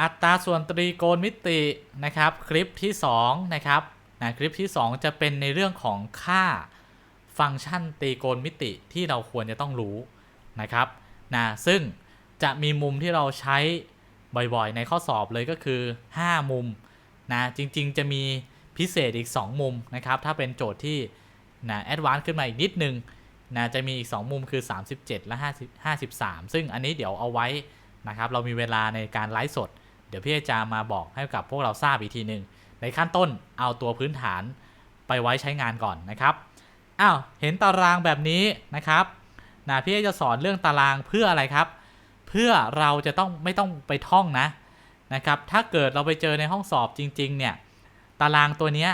อัตราส่วนตรีโกณมิตินะครับ คลิปที่2นะครับนะคลิปที่ 2 จะเป็นในเรื่องของค่าฟังก์ชันตรีโกณมิติที่เราควรจะต้องรู้นะครับนะซึ่งจะมีมุมที่เราใช้บ่อยๆ ในข้อสอบเลยก็คือ 5 มุมนะจริงๆ จะมีพิเศษอีก 2 มุมนะครับ ถ้าเป็นโจทย์ที่นะแอดวานซ์ขึ้นมาอีกนิดนึงนะจะมีอีก 2 มุมคือ 37 และ 50 53 ซึ่งอันนี้เดี๋ยวเอาไว้นะครับ เรามีเวลาในการไลฟ์สด เดี๋ยวพี่จะมาบอกให้กับพวกเราทราบอีกทีหนึ่งในขั้นต้นเอาตัวพื้นฐานไปไว้ใช้งานก่อนนะครับอ้าวเห็นตารางแบบนี้นะครับนะพี่จะสอนเรื่องตารางเพื่ออะไรครับ เพื่อเราจะต้องไม่ต้องไปท่องนะนะครับถ้าเกิดเราไปเจอในห้องสอบจริงๆเนี่ยตารางตัวเนี้ย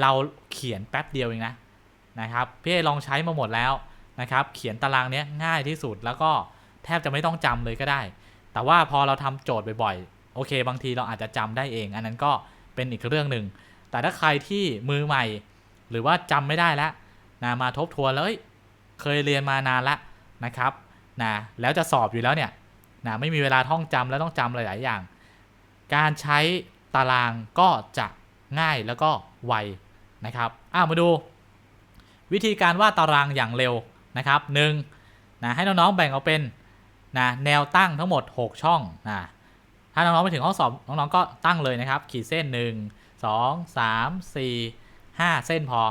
เราเขียนแป๊บเดียวเองนะนะครับพี่ลองใช้มาหมดแล้วนะครับเขียนตารางเนี้ยง่ายที่สุดแล้วก็แทบจะไม่ต้องจำเลยก็ได้ แต่ว่าพอเราทำโจทย์บ่อย โอเค บางทีเราอาจจะจำได้เอง อันนั้นก็เป็นอีกเรื่องหนึ่ง แต่ถ้าใครที่มือใหม่ หรือว่าจำไม่ได้แล้วนะมาทบทวนแล้วเอ้ยเคยเรียนมานานแล้วนะครับนะแล้วจะสอบอยู่แล้วเนี่ยนะไม่มีเวลาท่องจำแล้วต้องจำหลาย ๆ อย่าง การใช้ตารางก็จะง่ายแล้วก็ไวนะครับอ้ามาดู วิธีการวาดตารางอย่างเร็วนะครับหนึ่งนะให้น้อง ๆ แบ่งเอาเป็นนะแนวตั้งทั้งหมด 6 ช่องนะ ถ้าน้องๆไปถึงห้องสอบน้องๆก็ตั้งเลยนะครับ ขีดเส้น 1 2 3 4 5 เส้นพอ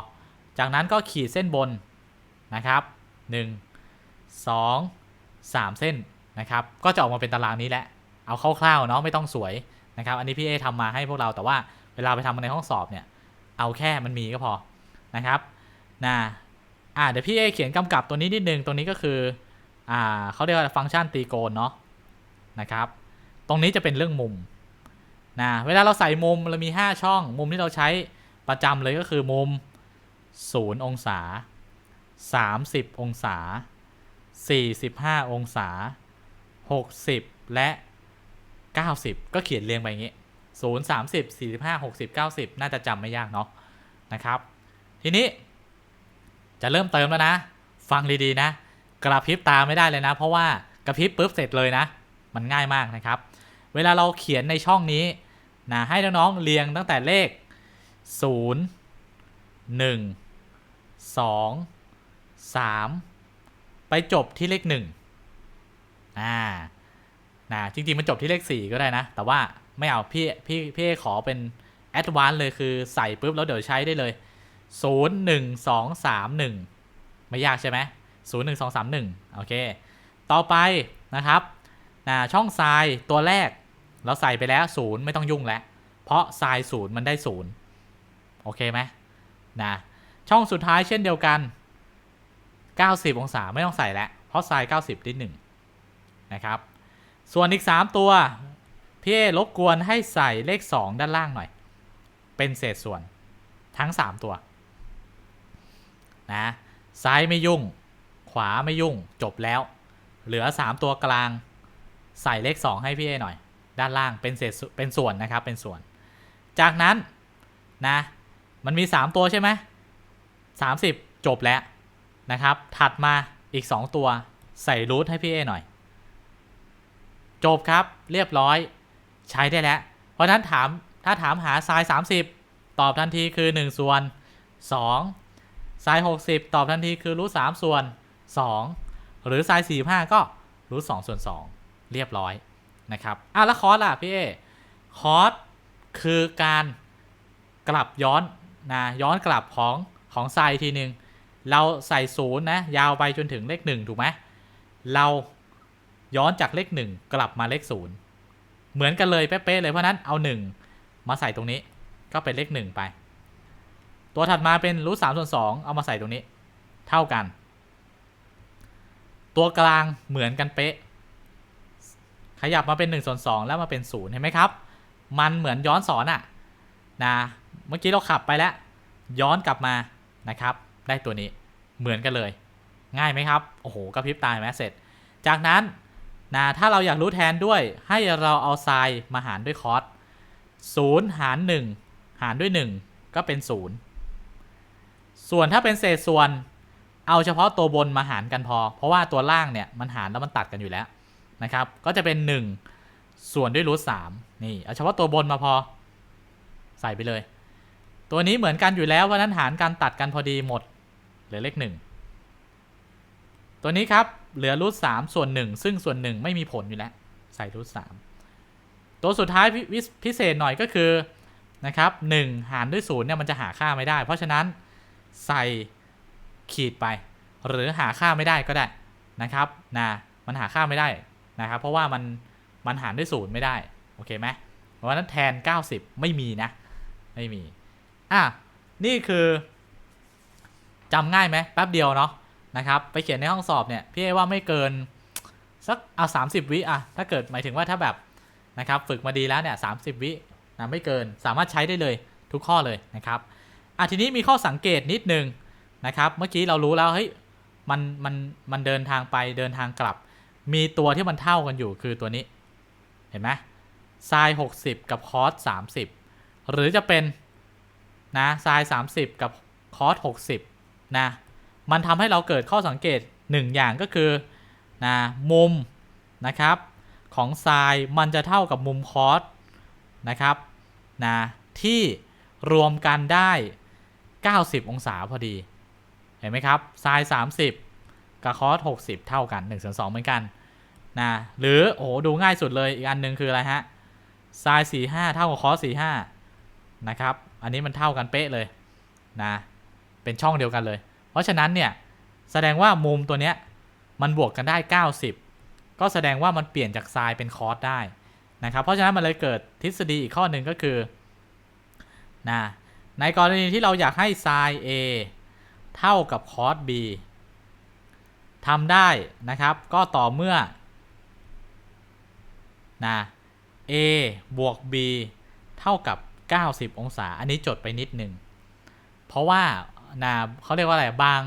จากนั้นก็ขีดเส้นบนนะครับ 1 2 3 เส้นนะครับ ก็จะออกมาเป็นตารางนี้แหละ เอาคร่าวๆเนาะไม่ต้องสวยนะครับ อันนี้พี่เอทำมาให้พวกเราแต่ว่าเวลาไปทำในห้องสอบเนี่ย เอาแค่มันมีก็พอนะครับนะอ่าเดี๋ยวพี่เอเขียนกำกับตัวนี้นิดนึง ตัวนี้ก็คืออ่าเขาเรียกว่าฟังก์ชันตีโกนเนาะนะครับ ตรงนี้จะเป็นเรื่องมุมนะเวลาเราใส่มุมเรามี 5 ช่อง มุมที่เราใช้ประจำเลยก็คือมุม 0 องศา 30 องศา 45 องศา 60 และ 90 ก็เขียนเรียงไปอย่างนี้ 0 30 45 60 90 น่าจะจำไม่ยากเนาะนะครับ ทีนี้จะเริ่มเติมแล้วนะ ฟังดีๆนะ กระพริบตาไม่ได้เลยนะ เพราะว่ากระพริบปุ๊บเสร็จเลยนะ มันง่ายมากนะครับ เวลาเราเขียนในช่องนี้นะให้น้องๆเรียงตั้งแต่เลข 0 1 2 3 ไปจบที่เลข1อ่านะจริงๆ มันจบที่เลข 4 ก็ได้นะ แต่ว่าไม่เอาพี่พี่พี่ขอเป็นแอดวานเลยคือใส่ปุ๊บ แล้วเดี๋ยวใช้ได้เลย 0 1 2 3 1 ไม่ยากใช่ไหม0 1 2 3 1 โอเค ต่อไปนะครับ นะช่องทรายตัวแรก เราใส่ไปแล้ว0ไม่ต้องยุ่งแล้ว เพราะทราย0มันได้0โอเคไหมนะช่องสุดท้ายเช่นเดียวกัน 90 องศาไม่ต้องใส่แล้ว เพราะทราย 90ได้1นะครับ ส่วนอีก 3 ตัว พี่เอรบกวนให้ใส่เลข 2 ด้านล่างหน่อย เป็นเศษส่วนทั้ง 3 ตัวนะซ้ายไม่ยุ่ง ขวาไม่ยุ่งจบแล้ว เหลือ 3 ตัวกลาง ใส่เลข 2 ให้พี่เอหน่อย ด้านล่างเป็นเศษเป็นส่วนนะครับเป็นส่วน จากนั้นนะมันมี 3 ตัวใช่ไหม30จบแล้วนะครับ ถัดมาอีก 2 ตัวใส่รูทให้พี่เอหน่อย จบครับเรียบร้อยใช้ได้แล้ว เพราะนั้นถามถ้าถามหาไซน์30 ตอบทันทีคือ 1 ส่วน 2ไซน์60 ตอบทันทีคือรูท3ส่วน 2 หรือไซน์45 ก็รูท2ส่วน 2 เรียบร้อยนะครับอะแล้วคอร์สล่ะพี่เอคอร์สคือการกลับย้อนนะย้อนกลับของของไซน์ทีหนึ่งเราใส่ศูนย์นะยาวไปจนถึงเลข1ถูกไหมเราย้อนจากเลข1กลับมาเลข0เหมือนกันเลยเป๊ะๆเลยเพราะนั้นเอา1มาใส่ตรงนี้ก็เป็นเลข1ไป ตัวถัดมาเป็นรูทสามส่วน2เอามาใส่ตรงนี้ เท่ากัน ตัวกลางเหมือนกันเป๊ะ ขยับมาเป็น1ส่วน2แล้วมาเป็น0เห็นไหมครับ มันเหมือนย้อนสอนอะนะเมื่อกี้เราขับไปแล้ว ย้อนกลับมานะครับ ได้ตัวนี้เหมือนกันเลย ง่ายไหมครับ โอ้โหกระพริบตาไหมเสร็จ จากนั้นนะถ้าเราอยากรู้แทนด้วยให้เราเอาไซน์มาหารด้วยคอสศูนย์หาร 1 หารด้วย 1 ก็เป็น 0 ส่วนถ้าเป็นเศษส่วน เอาเฉพาะตัวบนมาหารกันพอ เพราะว่าตัวล่างเนี่ยมันหารแล้วมันตัดกันอยู่แล้ว นะครับ ก็จะเป็น 1 ส่วนด้วยรูทสามนี่ เอาเฉพาะตัวบนมาพอ ใส่ไปเลย ตัวนี้เหมือนกันอยู่แล้วเพราะนั้นหารกันตัดกันพอดีหมด เหลือเลขหนึ่งตัวนี้ครับ เหลือรูทสามส่วนหนึ่งซึ่งส่วนหนึ่งไม่มีผลอยู่แล้ว ใส่รูทสามตัวสุดท้ายพิวิพิเศษหน่อยก็คือนะครับหนึ่งหารด้วยศูนย์เนี่ยมันจะหาค่าไม่ได้ เพราะฉะนั้นใส่ขีดไป หรือหาค่าไม่ได้ก็ได้นะครับนะมันหาค่าไม่ได้ นะครับ เพราะว่ามันมันหารด้วยศูนย์ไม่ได้ โอเคไหมเพราะฉะนั้นแทน 90 ไม่มีนะ ไม่มี อะ นี่คือจำง่ายไหมแป๊บเดียวเนาะนะครับ ไปเขียนในห้องสอบเนี่ย พี่เอว่าไม่เกิน สักเอาสามสิบวิอะถ้าเกิดหมายถึงว่าถ้าแบบนะครับ ฝึกมาดีแล้วเนี่ยสามสิบวินะไม่เกินสามารถใช้ได้เลยทุกข้อเลยนะครับอะทีนี้มีข้อสังเกตนิดนึงนะครับ เมื่อกี้เรารู้แล้วเฮ้ยมันมันมันเดินทางไปเดินทางกลับ มีตัวที่มันเท่ากันอยู่คือตัวนี้ เห็นไหมไซน์60กับคอส30หรือจะเป็นนะไซน์30กับคอส60นะ มันทำให้เราเกิดข้อสังเกต1อย่างก็คือนะมุมนะครับของไซน์มันจะเท่ากับมุมคอสนะครับนะที่รวมกันได้ 90 องศาพอดี เห็นไหมครับไซน์30 กับคอส60เท่ากัน1ส่วน2เหมือนกันนะหรือโอ้โหดูง่ายสุดเลยอีกอันหนึ่งคืออะไรฮะไซน์45เท่ากับคอส45นะครับ อันนี้มันเท่ากันเป๊ะเลยนะเป็นช่องเดียวกันเลย เพราะฉะนั้นเนี่ยแสดงว่ามุมตัวเนี้ยมันบวกกันได้ 90 ก็แสดงว่ามันเปลี่ยนจากไซน์เป็นคอสได้นะครับ เพราะฉะนั้นมันเลยเกิดทฤษฎีอีกข้อหนึ่งก็คือนะในกรณีที่เราอยากให้ไซน์ A เท่ากับคอส B ทำได้นะครับก็ต่อเมื่อนะ A บวก B เท่ากับ 90 องศา อันนี้จดไปนิดหนึ่ง เพราะว่านะเขาเรียกว่าอะไร บาง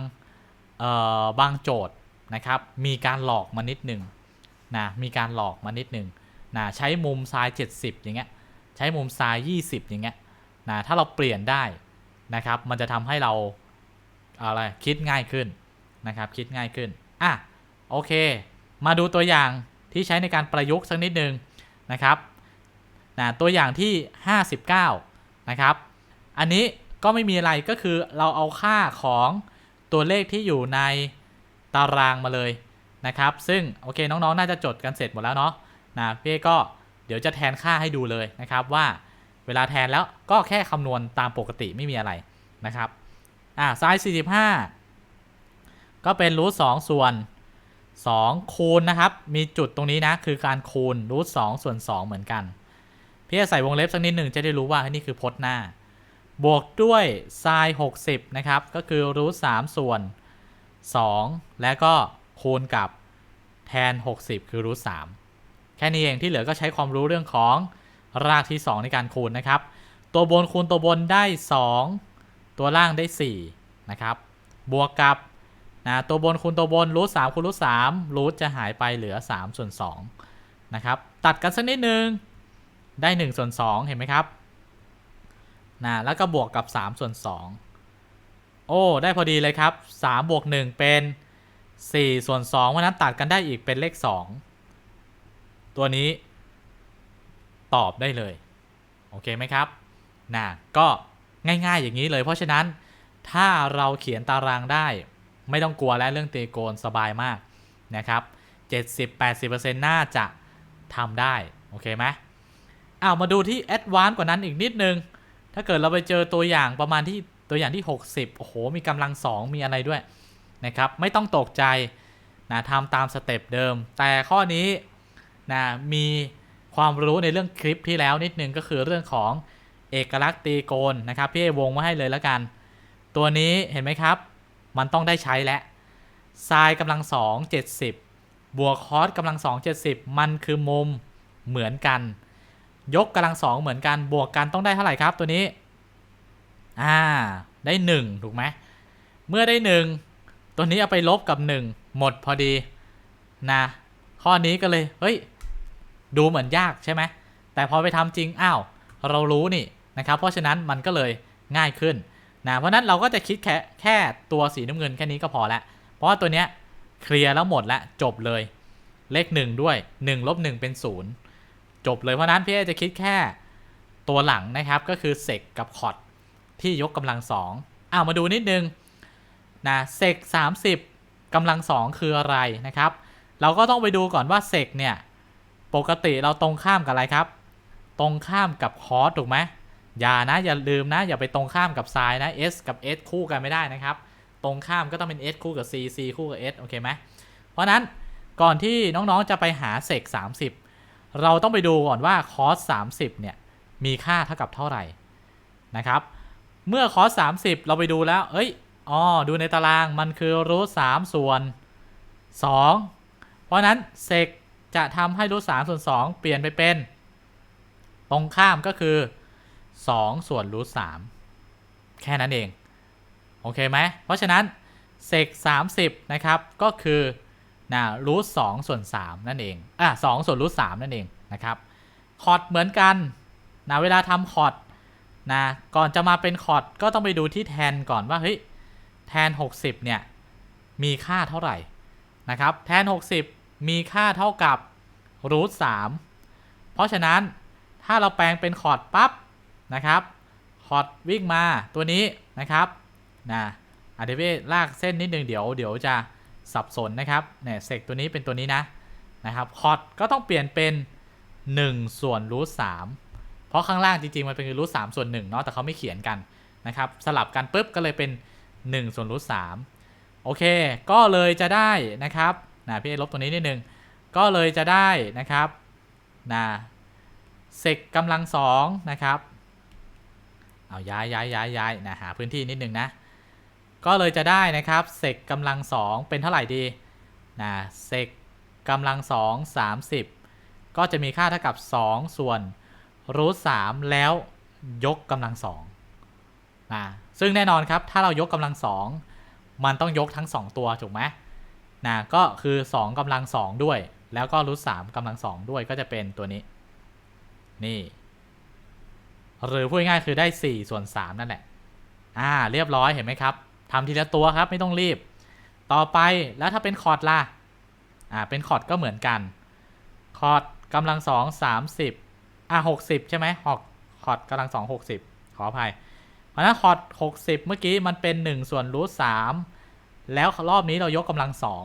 เอ่อบางโจทย์นะครับ มีการหลอกมานิดหนึ่งนะ มีการหลอกมานิดหนึ่งนะ ใช้มุมซ้าย 70 อย่างเงี้ย ใช้มุมซ้าย 20 อย่างเงี้ยนะ ถ้าเราเปลี่ยนได้นะครับ มันจะทำให้เราอะไร คิดง่ายขึ้นนะครับ คิดง่ายขึ้น อะโอเค มาดูตัวอย่างที่ใช้ในการประยุกต์สักนิดนึงนะครับนะตัวอย่างที่ 59 นะครับ อันนี้ก็ไม่มีอะไรก็คือเราเอาค่าของตัวเลขที่อยู่ในตารางมาเลยนะครับ ซึ่งโอเคน้องๆ น่าจะจดกันเสร็จหมดแล้วเนาะนะพี่ก็เดี๋ยวจะแทนค่าให้ดูเลยนะครับว่าเวลาแทนแล้วก็แค่คำนวณตามปกติไม่มีอะไรนะครับ อ่าไซส์45 ก็เป็นรูท2ส่วน2คูณนะครับ มีจุดตรงนี้นะ คือการคูณรูท2ส่วน 2 เหมือนกัน พี่จะใส่วงเล็บสักนิดหนึ่งจะได้รู้ว่านี่คือพจน์หน้า บวกด้วยไซน์60 นะครับ ก็คือรูท3ส่วน 2 แล้วก็คูณกับแทน 60 คือรูท3แค่นี้เองที่เหลือก็ใช้ความรู้เรื่องของรากที่ 2 ในการคูณนะครับ ตัวบนคูณตัวบนได้ 2 ตัวล่างได้ 4 นะครับ บวกกับ นะตัวบนคูณตัวบนรูทสามคูณรูทสามรูทจะหายไปเหลือ3ส่วน2นะครับ ตัดกันสักนิดนึง ได้1ส่วน2เห็นไหมครับนะแล้วก็บวกกับ3ส่วน2โอ้ ได้พอดีเลยครับ3บวก1เป็น4ส่วน2เพราะนั้นตัดกันได้อีกเป็นเลข 2 ตัวนี้ตอบได้เลย โอเคไหมครับนะก็ง่ายๆอย่างนี้เลย เพราะฉะนั้นถ้าเราเขียนตารางได้ ไม่ต้องกลัวแล้วเรื่องตีโกนสบายมากนะครับ 70-80%น่าจะทำได้ โอเคไหมอ้าวมาดูที่แอดวานซ์กว่านั้นอีกนิดนึง ถ้าเกิดเราไปเจอตัวอย่างประมาณที่ตัวอย่างที่ 60 โอ้โห มีกำลัง 2 มีอะไรด้วยนะครับ ไม่ต้องตกใจนะทำตามสเต็ปเดิม แต่ข้อนี้นะมีความรู้ในเรื่องคลิปที่แล้วนิดนึงก็คือเรื่องของเอกลักษณ์ตีโกนนะครับ พี่วงมาให้เลยแล้วกัน ตัวนี้เห็นไหมครับ มันต้องได้ใช้แล้วไซน์กำลังสองเจ็ดสิบบวกคอสกำลังสองเจ็ดสิบมันคือมุมเหมือนกัน ยกกำลังสองเหมือนกันบวกกันต้องได้เท่าไหร่ครับตัวนี้ อ่า ได้หนึ่งถูกไหมเมื่อได้หนึ่งตัวนี้เอาไปลบกับหนึ่งหมดพอดีนะข้อนี้ก็เลยเฮ้ยดูเหมือนยากใช่ไหมแต่พอไปทำจริงอ้าวเรารู้นี่นะครับ เพราะฉะนั้นมันก็เลยง่ายขึ้น นะเพราะนั้นเราก็จะคิดแค่แค่ตัวสีน้ำเงินแค่นี้ก็พอล้วเพราะว่าตัวเนี้ยเคลียร์แล้วหมดล้วจบเลย เลข 1 ด้วย1ลบ1เป็น0จจบเลยเพราะนั้นพี่เอจะคิดแค่ตัวหลังนะครับก็คือเซกกับคอร์ดที่ยกกำลังสองอ้าวมาดูนิดนึงนะเซก30กำลังสองคืออะไรนะครับ เราก็ต้องไปดูก่อนว่าเซกเนี่ยปกติเราตรงข้ามกับอะไรครับ ตรงข้ามกับคอร์สถูกไหม อย่านะอย่าลืมนะ อย่าไปตรงข้ามกับไซน์นะ s กับ s คู่กันไม่ได้นะครับ ตรงข้ามก็ต้องเป็น s คู่กับ c c คู่กับ s โอเคไหมเพราะนั้นก่อนที่น้องๆจะไปหาเซก30 เราต้องไปดูก่อนว่าคอส30เนี่ยมีค่าเท่ากับเท่าไหร่นะครับ เมื่อคอส30 เราไปดูแล้ว เอ้ยอ๋อดูในตารางมันคือรูท3ส่วน 2 เพราะนั้นเซกจะทำให้รูท3ส่วน 2 เปลี่ยนไปเป็น ตรงข้ามก็คือ 2 ส่วนรูท3แค่นั้นเอง โอเคไหม เพราะฉะนั้นเซก30 นะครับ ก็คือนะรูท2ส่วน 3 นั่นเอง อะ2ส่วนรูท3นั่นเองนะครับ คอร์ดเหมือนกันนะเวลาทำคอร์ดนะก่อนจะมาเป็นคอร์ดก็ต้องไปดูที่แทนก่อนว่าเฮ้ยแทน 60 เนี่ย มีค่าเท่าไหร่นะครับ แทน 60 มีค่าเท่ากับรูท3เพราะฉะนั้นถ้าเราแปลงเป็นคอร์ดปั๊บ นะครับคอร์ดวิ่งมาตัวนี้นะครับนะอาเดเวลากเส้นนิดนึงเดี๋ยวเดี๋ยวจะสับสนนะครับเนี่ยเซกตัวนี้เป็นตัวนี้นะนะครับคอร์ดก็ต้องเปลี่ยนเป็น 1 ส่วนรูท3เพราะข้างล่างจริงๆ มันเป็นรูท3ส่วน1เนาะแต่เขาไม่เขียนกันนะครับสลับกันปุ๊บก็เลยเป็น 1 ส่วนรูท3โอเค ก็เลยจะได้นะครับนะพี่ลบตัวนี้นิดนึงก็เลยจะได้นะครับนะเซกกำลังสองนะครับ เอาย้ายย้ายย้ายย้ายนะหาพื้นที่นิดนึงนะ ก็เลยจะได้นะครับเซกกำลังสองเป็นเท่าไหร่ดีนะเซกกำลังสองสามสิบก็จะมีค่าเท่ากับ 2 ส่วนรูทสามแล้วยกกำลังสองนะซึ่งแน่นอนครับถ้าเรายกกำลังสองมันต้องยกทั้ง 2 ตัวถูกไหมนะก็คือ 2กำลังสองด้วย แล้วก็รูทสามกำลังสองด้วยก็จะเป็นตัวนี้ นี่ หรือพูดง่ายคือได้ 4 ส่วน 3 นั่นแหละ อ่า เรียบร้อยเห็นไหมครับทำทีละตัวครับไม่ต้องรีบ ต่อไปแล้วถ้าเป็นคอร์ดล่ะ อ่า เป็นคอร์ดก็เหมือนกัน คอร์ดกำลังสองสามสิบอ่าหกสิบใช่ไหมหอกคอร์ดกำลังสองหกสิบขออภัย เพราะฉะนั้นคอร์ดหกสิบเมื่อกี้มันเป็นหนึ่งส่วนรูทสามแล้วรอบนี้เรายกกำลังสอง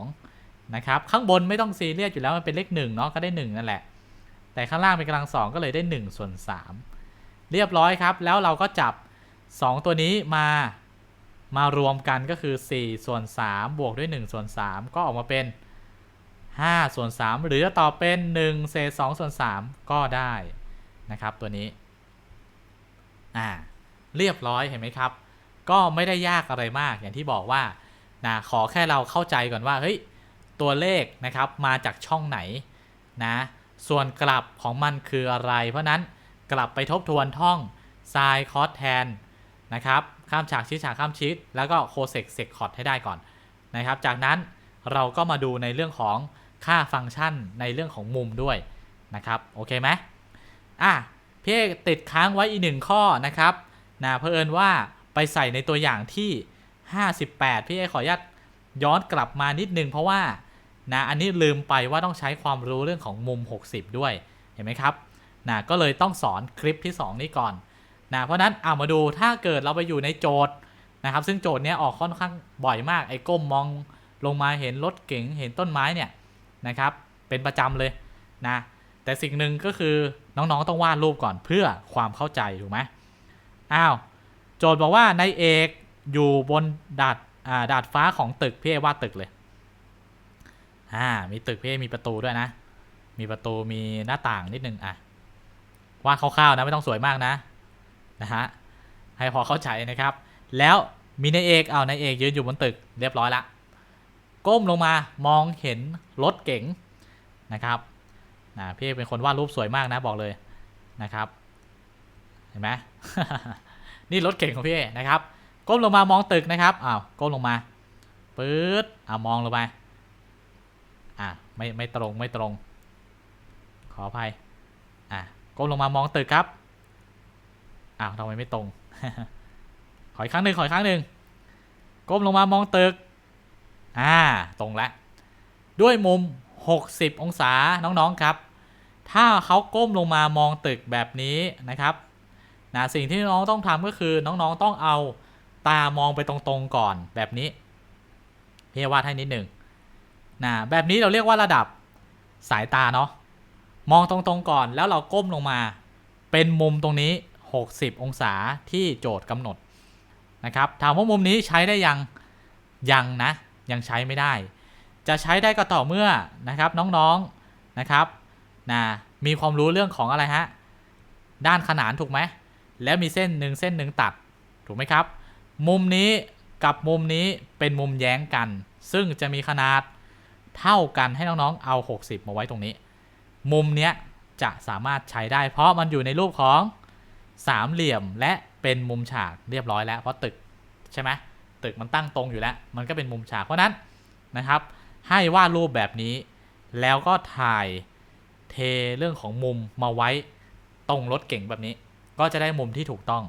นะครับ ข้างบนไม่ต้องซีเรียสอยู่แล้วมันเป็นเลขหนึ่งเนาะก็ได้หนึ่งนั่นแหละ แต่ข้างล่างเป็นกำลังสองก็เลยได้หนึ่งส่วนสาม เรียบร้อยครับ แล้วเราก็จับสองตัวนี้มามารวมกันก็คือ 4 ส่วน 3 บวกด้วย 1 ส่วน 3 ก็ออกมาเป็น 5 ส่วน 3 หรือจะตอบเป็น 1 เศษ 2 ส่วน 3 ก็ได้นะครับตัวนี้ อ่า เรียบร้อยเห็นไหมครับ ก็ไม่ได้ยากอะไรมากอย่างที่บอกว่านะขอแค่เราเข้าใจก่อนว่าเฮ้ยตัวเลขนะครับมาจากช่องไหนนะส่วนกลับของมันคืออะไร เพราะนั้น กลับไปทบทวนท่อง sin cos tan นะครับข้ามฉากชิดฉากข้ามชิด แล้วก็โคเซกเซกคอร์ดให้ได้ก่อนนะครับ จากนั้นเราก็มาดูในเรื่องของค่าฟังก์ชันในเรื่องของมุมด้วยนะครับโอเคไหมอะพี่เอกติดค้างไว้อีกหนึ่งข้อนะครับนะเพอเอิญว่าไปใส่ในตัวอย่างที่ 58 พี่เอกขออนุญาตย้อนกลับมานิดนึงเพราะว่านะอันนี้ลืมไปว่าต้องใช้ความรู้เรื่องของมุม 60 ด้วยเห็นไหมครับ นะก็เลยต้องสอนคลิปที่ 2 นี้ก่อนนะเพราะนั้นเอามาดูถ้าเกิดเราไปอยู่ในโจทย์นะครับ ซึ่งโจทย์เนี้ยออกค่อนข้างบ่อยมากไอ้ก้มมองลงมาเห็นรถเก๋งเห็นต้นไม้เนี่ยนะครับ เป็นประจำเลยนะแต่สิ่งหนึ่งก็คือน้องๆต้องวาดรูปก่อนเพื่อความเข้าใจถูกไหมอ้าวโจทย์บอกว่านายเอกอยู่บนดาดอ่าดาดฟ้าของตึกพี่เอวาดตึกเลยอ่ามีตึกพี่เอมีประตูด้วยนะ มีประตูมีหน้าต่างนิดนึงอะ วาดคร่าวๆนะไม่ต้องสวยมากนะนะฮะให้พอเข้าใจนะครับ แล้วมีนายเอกเอานายเอกยืนอยู่บนตึกเรียบร้อยละก้มลงมามองเห็นรถเก๋งนะครับนะพี่เป็นคนวาดรูปสวยมากนะบอกเลยนะครับ เห็นไหมนี่รถเก๋งของพี่นะครับ ก้มลงมามองตึกนะครับอ้าวก้มลงมาปื๊ดอ่ามองลงไปอะไม่ไม่ตรงไม่ตรง ขออภัย ก้มลงมามองตึกครับ อ้าวทำไมไม่ตรง ขออีกครั้งหนึ่งขออีกครั้งหนึ่งก้มลงมามองตึก อ่า ตรงแล้ว ด้วยมุม 60 องศา น้องๆครับ ถ้าเขาก้มลงมามองตึกแบบนี้นะครับนะสิ่งที่น้องต้องทำก็คือน้องๆต้องเอาตามองไปตรงๆก่อนแบบนี้พี่วาดให้นิดหนึ่งนะแบบนี้เราเรียกว่าระดับสายตาเนาะ มองตรงๆก่อนแล้วเราก้มลงมา เป็นมุมตรงนี้ 60 องศาที่โจทย์กำหนดนะครับถามว่ามุมนี้ใช้ได้ยังยังนะ ยังใช้ไม่ได้ จะใช้ได้ก็ต่อเมื่อนะครับน้องๆนะครับนะมีความรู้เรื่องของอะไรฮะด้านขนานถูกไหมแล้วมีเส้นหนึ่งเส้นหนึ่งตัดถูกไหมครับ มุมนี้กับมุมนี้เป็นมุมแย้งกัน ซึ่งจะมีขนาดเท่ากันให้น้องๆเอา 60 มาไว้ตรงนี้ มุมเนี้ยจะสามารถใช้ได้ เพราะมันอยู่ในรูปของสามเหลี่ยมและเป็นมุมฉากเรียบร้อยแล้ว เพราะตึกใช่ไหมตึกมันตั้งตรงอยู่แล้ว มันก็เป็นมุมฉากเพราะนั้นนะครับ ให้วาดรูปแบบนี้ แล้วก็ถ่ายเทเรื่องของมุมมาไว้ตรงรถเก๋งแบบนี้ ก็จะได้มุมที่ถูกต้อง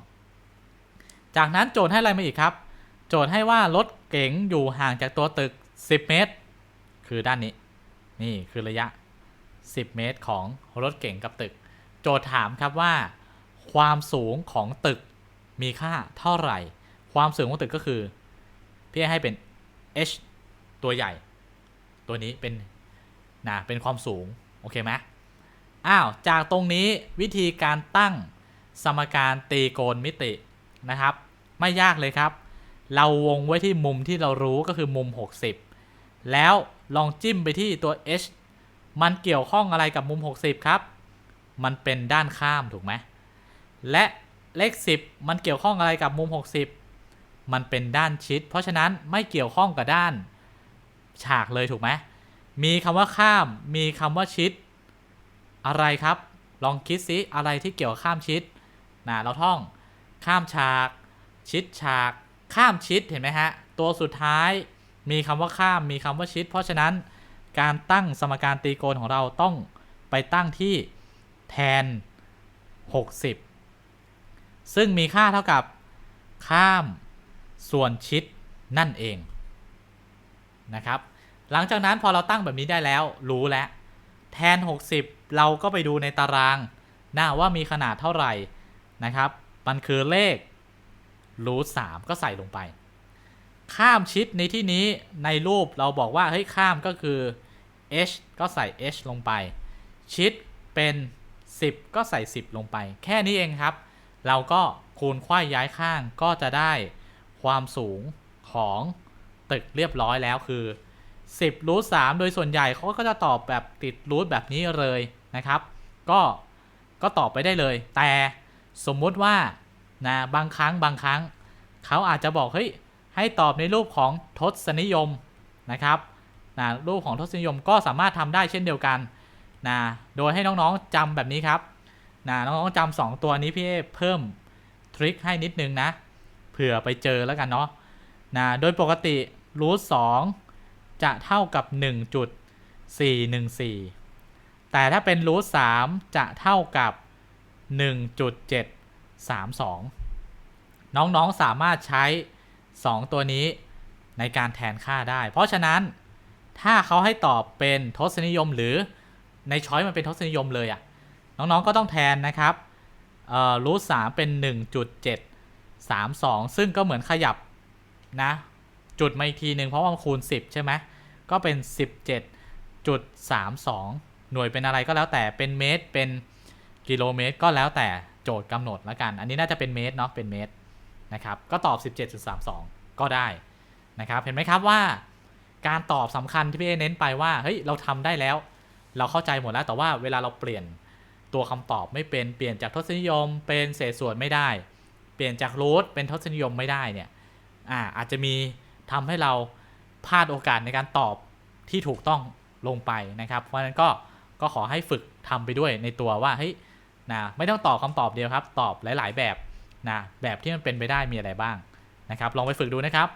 จากนั้นโจทย์ให้อะไรมาอีกครับ โจทย์ให้ว่ารถเก๋งอยู่ห่างจากตัวตึก 10 เมตร คือด้านนี้ นี่คือระยะ 10 เมตรของรถเก๋งกับตึก โจทย์ถามครับว่า ความสูงของตึกมีค่าเท่าไหร่ ความสูงของตึกก็คือ พี่ให้เป็น h ตัวใหญ่ ตัวนี้เป็นนะเป็นความสูง โอเคไหมอ้าว จากตรงนี้วิธีการตั้งสมการตีโกณมิตินะครับ ไม่ยากเลยครับ เราวงไว้ที่มุมที่เรารู้ก็คือมุม 60 แล้วลองจิ้มไปที่ตัว h มันเกี่ยวข้องอะไรกับมุม 60 ครับ มันเป็นด้านข้ามถูกไหม และเลข 10 มันเกี่ยวข้องอะไรกับมุม 60 มันเป็นด้านชิด เพราะฉะนั้นไม่เกี่ยวข้องกับด้านฉากเลยถูกไหม มีคำว่าข้าม มีคำว่าชิด อะไรครับ ลองคิดซิอะไรที่เกี่ยวข้ามชิดนะเราท่องข้ามฉาก ชิดฉาก ข้ามชิดเห็นไหมฮะ ตัวสุดท้ายมีคำว่าข้าม มีคำว่าชิด เพราะฉะนั้น การตั้งสมการตรีโกณของเราต้องไปตั้งที่แทน 60 ซึ่งมีค่าเท่ากับข้ามส่วนชิดนั่นเองนะครับ หลังจากนั้นพอเราตั้งแบบนี้ได้แล้วรู้แล้วแทน 60 เราก็ไปดูในตารางหน้าว่ามีขนาดเท่าไหร่นะครับ มันคือเลขรูทสามก็ใส่ลงไป ข้ามชิดในที่นี้ในรูปเราบอกว่าเฮ้ยข้ามก็คือ h ก็ใส่ h ลงไป ชิดเป็น 10 ก็ใส่ 10 ลงไป แค่นี้เองครับ เราก็คูณควายย้ายข้างก็จะได้ความสูงของตึกเรียบร้อยแล้วคือ 10รูท3โดยส่วนใหญ่เขาก็จะตอบแบบติดรูทแบบนี้เลยนะครับ ก็ก็ตอบไปได้เลย แต่สมมุติว่านะบางครั้งบางครั้ง เขาอาจจะบอกเฮ้ยให้ตอบในรูปของทศนิยมนะครับ นะรูปของทศนิยมก็สามารถทำได้เช่นเดียวกันนะโดยให้น้องๆจำแบบนี้ครับนะน้องๆจำสองตัวนี้พี่เอเพิ่มทริคให้นิดนึงนะเผื่อไปเจอแล้วกันเนาะนะโดยปกติรูทสองจะเท่ากับ 1.414 แต่ถ้าเป็นรูทสามจะเท่ากับ 1.732 น้องๆสามารถใช้ 2 ตัวนี้ในการแทนค่าได้ เพราะฉะนั้น ถ้าเขาให้ตอบเป็นทศนิยมหรือในช้อยมันเป็นทศนิยมเลยอะ่ะ น้องๆก็ต้องแทนนะครับรูทสามเป็น 1.732 ซึ่งก็เหมือนขยับนะ จุดมาอีกทีหนึ่งเพราะว่ามันคูณ 10 ใช่ไหมก็เป็น 17.32 หน่วยเป็นอะไรก็แล้วแต่เป็นเมตรเป็นกิโลเมตรก็แล้วแต่โจทย์กำหนดแล้วกัน อันนี้น่าจะเป็นเมตรเนาะเป็นเมตรนะครับ ก็ตอบ 17.32 ก็ได้นะครับ เห็นไหมครับว่า การตอบสำคัญที่พี่เอเน้นไปว่าเฮ้ยเราทำได้แล้ว เราเข้าใจหมดแล้ว แต่ว่าเวลาเราเปลี่ยนตัวคำตอบไม่เป็นเปลี่ยนจากทศนิยม เป็นเศษส่วนไม่ได้ เปลี่ยนจากรูทเป็นทศนิยมไม่ได้เนี่ยอ่าอาจจะมีทำให้เราพลาดโอกาสในการตอบที่ถูกต้องลงไปนะครับ เพราะฉะนั้นก็ก็ขอให้ฝึกทำไปด้วยในตัวว่าเฮ้ยนะไม่ต้องตอบคำตอบเดียวครับ ตอบหลาย ๆ แบบนะแบบที่มันเป็นไปได้มีอะไรบ้างนะครับ ลองไปฝึกดูนะครับ